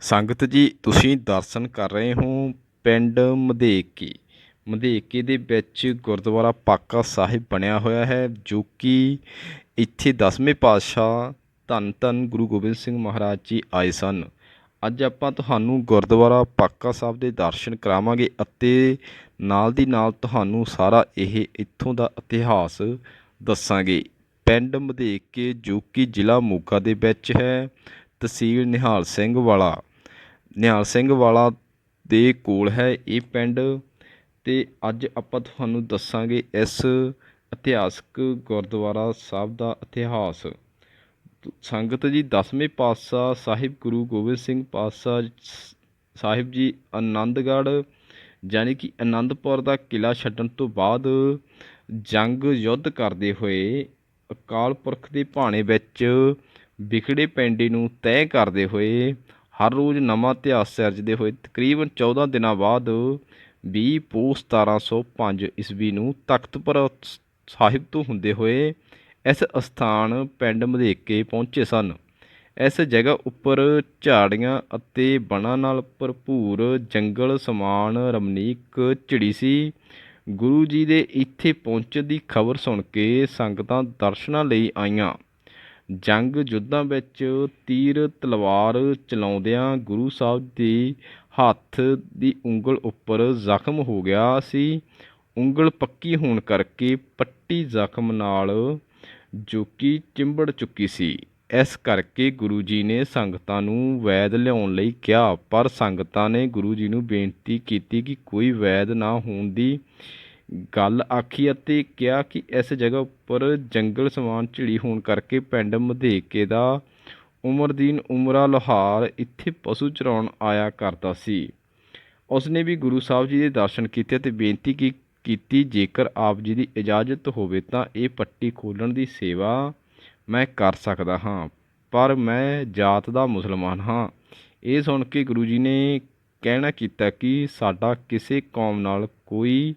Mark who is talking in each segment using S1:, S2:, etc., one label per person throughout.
S1: ਸੰਗਤ ਜੀ, ਤੁਸੀਂ ਦਰਸ਼ਨ ਕਰ ਰਹੇ ਹੋ ਪਿੰਡ ਮਧੇਕੀ। ਮਧੇਕੀ ਦੇ ਵਿੱਚ ਗੁਰਦੁਆਰਾ ਪਾਕਾ ਸਾਹਿਬ ਬਣਿਆ ਹੋਇਆ ਹੈ, ਜੋ ਕਿ ਇੱਥੇ ਦਸਵੇਂ ਪਾਤਸ਼ਾਹ ਧੰਨ ਧੰਨ ਗੁਰੂ ਗੋਬਿੰਦ ਸਿੰਘ ਮਹਾਰਾਜ ਜੀ ਆਏ ਸਨ। ਅੱਜ ਆਪਾਂ ਤੁਹਾਨੂੰ ਗੁਰਦੁਆਰਾ ਪਾਕਾ ਸਾਹਿਬ ਦੇ ਦਰਸ਼ਨ ਕਰਾਵਾਂਗੇ ਅਤੇ ਨਾਲ ਦੀ ਨਾਲ ਤੁਹਾਨੂੰ ਸਾਰਾ ਇਹ ਇੱਥੋਂ ਦਾ ਇਤਿਹਾਸ ਦੱਸਾਂਗੇ। ਪਿੰਡ ਮਧੇਕੇ, ਜੋ ਕਿ ਜ਼ਿਲ੍ਹਾ ਮੋਗਾ ਦੇ ਵਿੱਚ ਹੈ, ਤਹਿਸੀਲ ਨਿਹਾਲ ਸਿੰਘ ਵਾਲਾ। ਨਿਹਾਲ ਸਿੰਘ ਵਾਲਾ ਦੇ ਕੋਲ ਹੈ ਇਹ ਪਿੰਡ ਅਤੇ ਅੱਜ ਆਪਾਂ ਤੁਹਾਨੂੰ ਦੱਸਾਂਗੇ ਇਸ ਇਤਿਹਾਸਕ ਗੁਰਦੁਆਰਾ ਸਾਹਿਬ ਦਾ ਇਤਿਹਾਸ। ਸੰਗਤ ਜੀ ਦਸਵੇਂ ਪਾਤਸ਼ਾਹ ਸਾਹਿਬ ਗੁਰੂ ਗੋਬਿੰਦ ਸਿੰਘ ਪਾਤਸ਼ਾਹ ਸ- ਸਾਹਿਬ ਜੀ ਆਨੰਦਗੜ੍ਹ, ਯਾਨੀ ਕਿ ਆਨੰਦਪੁਰ ਦਾ ਕਿਲਾ ਛੱਡਣ ਤੋਂ ਬਾਅਦ ਜੰਗ ਯੁੱਧ ਕਰਦੇ ਹੋਏ ਅਕਾਲ ਪੁਰਖ ਦੇ ਭਾਣੇ ਵਿੱਚ ਵਿਖੜੇ ਪੈਂਡੇ ਨੂੰ ਤੈਅ ਕਰਦੇ ਹੋਏ ਹਰ ਰੋਜ਼ ਨਵਾਂ ਇਤਿਹਾਸ ਸਿਰਜਦੇ ਹੋਏ ਤਕਰੀਬਨ 14 ਦਿਨਾਂ ਬਾਅਦ 20 ਪੋਹ 1705 ਈਸਵੀ ਨੂੰ ਤਖਤਪੁਰ ਸਾਹਿਬ ਤੋਂ ਹੁੰਦੇ ਹੋਏ ਇਸ ਅਸਥਾਨ ਪਿੰਡ ਮਧੇਕੇ ਪਹੁੰਚੇ ਸਨ। ਇਸ ਜਗ੍ਹਾ ਉੱਪਰ ਝਾੜੀਆਂ ਅਤੇ ਬਣਾਂ ਨਾਲ ਭਰਪੂਰ ਜੰਗਲ ਸਮਾਨ ਰਮਣੀਕ ਝਿੜੀ ਸੀ। ਗੁਰੂ ਜੀ ਦੇ ਇੱਥੇ ਪਹੁੰਚਣ ਦੀ ਖਬਰ ਸੁਣ ਕੇ ਸੰਗਤਾਂ ਦਰਸ਼ਨਾਂ ਲਈ ਆਈਆਂ। ਜੰਗ ਯੁੱਧਾਂ ਵਿੱਚ ਤੀਰ ਤਲਵਾਰ ਚਲਾਉਂਦਿਆਂ ਗੁਰੂ ਸਾਹਿਬ ਦੀ ਹੱਥ ਦੀ ਉਂਗਲ ਉੱਪਰ ਜ਼ਖਮ ਹੋ ਗਿਆ ਸੀ। ਉਂਗਲ ਪੱਕੀ ਹੋਣ ਕਰਕੇ ਪੱਟੀ ਜ਼ਖਮ ਨਾਲ ਜੋ ਕਿ ਚਿੰਬੜ ਚੁੱਕੀ ਸੀ। ਇਸ ਕਰਕੇ ਗੁਰੂ ਜੀ ਨੇ ਸੰਗਤਾਂ ਨੂੰ ਵੈਦ ਲਿਆਉਣ ਲਈ ਕਿਹਾ, ਪਰ ਸੰਗਤਾਂ ਨੇ ਗੁਰੂ ਜੀ ਨੂੰ ਬੇਨਤੀ ਕੀਤੀ ਕਿ ਕੋਈ ਵੈਦ ਨਾ ਹੋਣ ਦੀ ਗੱਲ ਆਖੀ ਅਤੇ ਕਿਹਾ ਕਿ ਇਸ ਜਗ੍ਹਾ ਉੱਪਰ ਜੰਗਲ ਸਮਾਨ ਝਿੜੀ ਹੋਣ ਕਰਕੇ ਪਿੰਡ ਮਧੇਕੇ ਦਾ ਉਮਰਦੀਨ ਉਮਰਾ ਲੋਹਾਰ ਇੱਥੇ ਪਸ਼ੂ ਚਰਾਉਣ ਆਇਆ ਕਰਦਾ ਸੀ। ਉਸਨੇ ਵੀ ਗੁਰੂ ਸਾਹਿਬ ਜੀ ਦੇ ਦਰਸ਼ਨ ਕੀਤੇ ਅਤੇ ਬੇਨਤੀ ਕੀ, ਕੀਤੀ, ਜੇਕਰ ਆਪ ਜੀ ਦੀ ਇਜਾਜ਼ਤ ਹੋਵੇ ਤਾਂ ਇਹ ਪੱਟੀ ਖੋਲਣ ਦੀ ਸੇਵਾ ਮੈਂ ਕਰ ਸਕਦਾ ਹਾਂ, ਪਰ ਮੈਂ ਜਾਤ ਦਾ ਮੁਸਲਮਾਨ ਹਾਂ। ਇਹ ਸੁਣ ਕੇ ਗੁਰੂ ਜੀ ਨੇ ਕਹਿਣਾ ਕੀਤਾ ਕਿ ਸਾਡਾ ਕਿਸੇ ਕੌਮ ਨਾਲ ਕੋਈ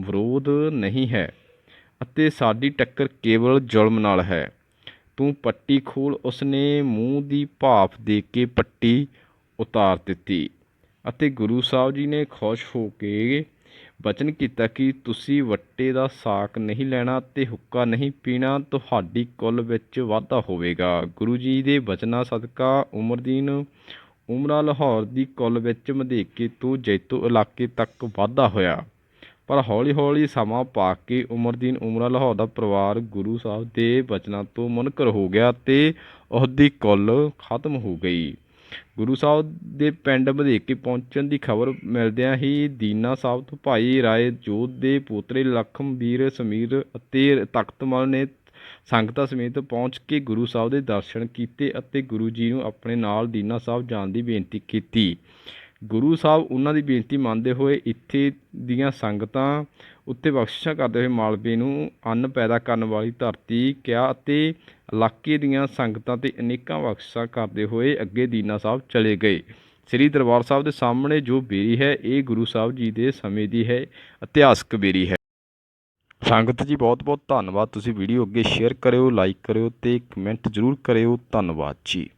S1: ਵਿਰੋਧ ਨਹੀਂ ਹੈ ਅਤੇ ਸਾਡੀ ਟੱਕਰ ਕੇਵਲ ਜ਼ੁਲਮ ਨਾਲ ਹੈ। ਤੂੰ ਪੱਟੀ ਖੋਲ, ਉਸਨੇ ਮੂੰਹ ਦੀ ਭਾਫ ਦੇ ਕੇ ਪੱਟੀ ਉਤਾਰ ਦਿੱਤੀ ਅਤੇ ਗੁਰੂ ਸਾਹਿਬ ਜੀ ਨੇ ਖੁਸ਼ ਹੋ ਕੇ ਬਚਨ ਕੀਤਾ ਕਿ ਤੁਸੀਂ ਵੱਟੇ ਦਾ ਸਾਕ ਨਹੀਂ ਲੈਣਾ ਤੇ ਹੁੱਕਾ ਨਹੀਂ ਪੀਣਾ, ਤੁਹਾਡੀ ਕੁੱਲ ਵਿੱਚ ਵਾਧਾ ਹੋਵੇਗਾ। ਗੁਰੂ ਜੀ ਦੇ ਬਚਨਾਂ ਸਦਕਾ ਉਮਰਦੀਨ ਉਮਰਾ ਲਾਹੌਰ ਦੀ ਕੁੱਲ ਵਿੱਚ ਮਧੇਕੇ ਤੋਂ ਜੈਤੋ ਇਲਾਕੇ ਤੱਕ ਵਾਧਾ ਹੋਇਆ। ਪਰ ਹੌਲੀ-ਹੌਲੀ ਸਮਾਂ ਪਾ ਕੇ ਉਮਰਦੀਨ ਉਮਰਾ ਲਾਹੌਰ ਦਾ ਪਰਿਵਾਰ ਗੁਰੂ ਸਾਹਿਬ ਦੇ ਬਚਨਾਂ ਤੋਂ ਮੁਨਕਰ ਹੋ ਗਿਆ ਅਤੇ ਉਹਦੀ ਕੁੱਲ ਖਤਮ ਹੋ ਗਈ। ਗੁਰੂ ਸਾਹਿਬ ਦੇ ਪਿੰਡ ਮਧੇਕੇ ਪਹੁੰਚਣ ਦੀ ਖਬਰ ਮਿਲਦਿਆਂ ਹੀ ਦੀਨਾ ਸਾਹਿਬ ਤੋਂ ਭਾਈ ਰਾਏ ਜੋਧ ਦੇ ਪੋਤਰੇ ਲਖਮਵੀਰ ਸਮੀਰ ਅਤੇ ਤਖਤਮਲ ਨੇ ਸੰਗਤਾਂ ਸਮੇਤ ਪਹੁੰਚ ਕੇ ਗੁਰੂ ਸਾਹਿਬ ਦੇ ਦਰਸ਼ਨ ਕੀਤੇ ਅਤੇ ਗੁਰੂ ਜੀ ਨੂੰ ਆਪਣੇ ਨਾਲ ਦੀਨਾ ਸਾਹਿਬ ਜਾਣ ਦੀ ਬੇਨਤੀ ਕੀਤੀ। ਗੁਰੂ ਸਾਹਿਬ ਉਹਨਾਂ ਦੀ ਬੇਨਤੀ ਮੰਨਦੇ ਹੋਏ ਇੱਥੇ ਦੀਆਂ ਸੰਗਤਾਂ ਉੱਤੇ ਬਖਸ਼ਿਸ਼ਾਂ ਕਰਦੇ ਹੋਏ ਮਾਲਵੇ ਨੂੰ ਅੰਨ ਪੈਦਾ ਕਰਨ ਵਾਲੀ ਧਰਤੀ ਕਿਹਾ ਅਤੇ ਇਲਾਕੇ ਦੀਆਂ ਸੰਗਤਾਂ ਤੇ ਅਨੇਕਾਂ ਬਖਸ਼ਿਸ਼ਾਂ ਕਰਦੇ ਹੋਏ ਅੱਗੇ ਦੀਨਾ ਸਾਹਿਬ ਚਲੇ ਗਏ। ਸ੍ਰੀ ਦਰਬਾਰ ਸਾਹਿਬ ਦੇ ਸਾਹਮਣੇ ਜੋ ਬੇਰੀ ਹੈ, ਇਹ ਗੁਰੂ ਸਾਹਿਬ ਜੀ ਦੇ ਸਮੇਂ ਦੀ ਹੈ, ਇਤਿਹਾਸਕ ਬੇਰੀ ਹੈ। ਸੰਗਤ ਜੀ ਬਹੁਤ ਬਹੁਤ ਧੰਨਵਾਦ। ਤੁਸੀਂ ਵੀਡੀਓ ਅੱਗੇ ਸ਼ੇਅਰ ਕਰਿਓ ਲਾਈਕ ਕਰਿਓ ਤੇ ਕਮੈਂਟ ਜ਼ਰੂਰ ਕਰਿਓ। ਧੰਨਵਾਦ ਜੀ।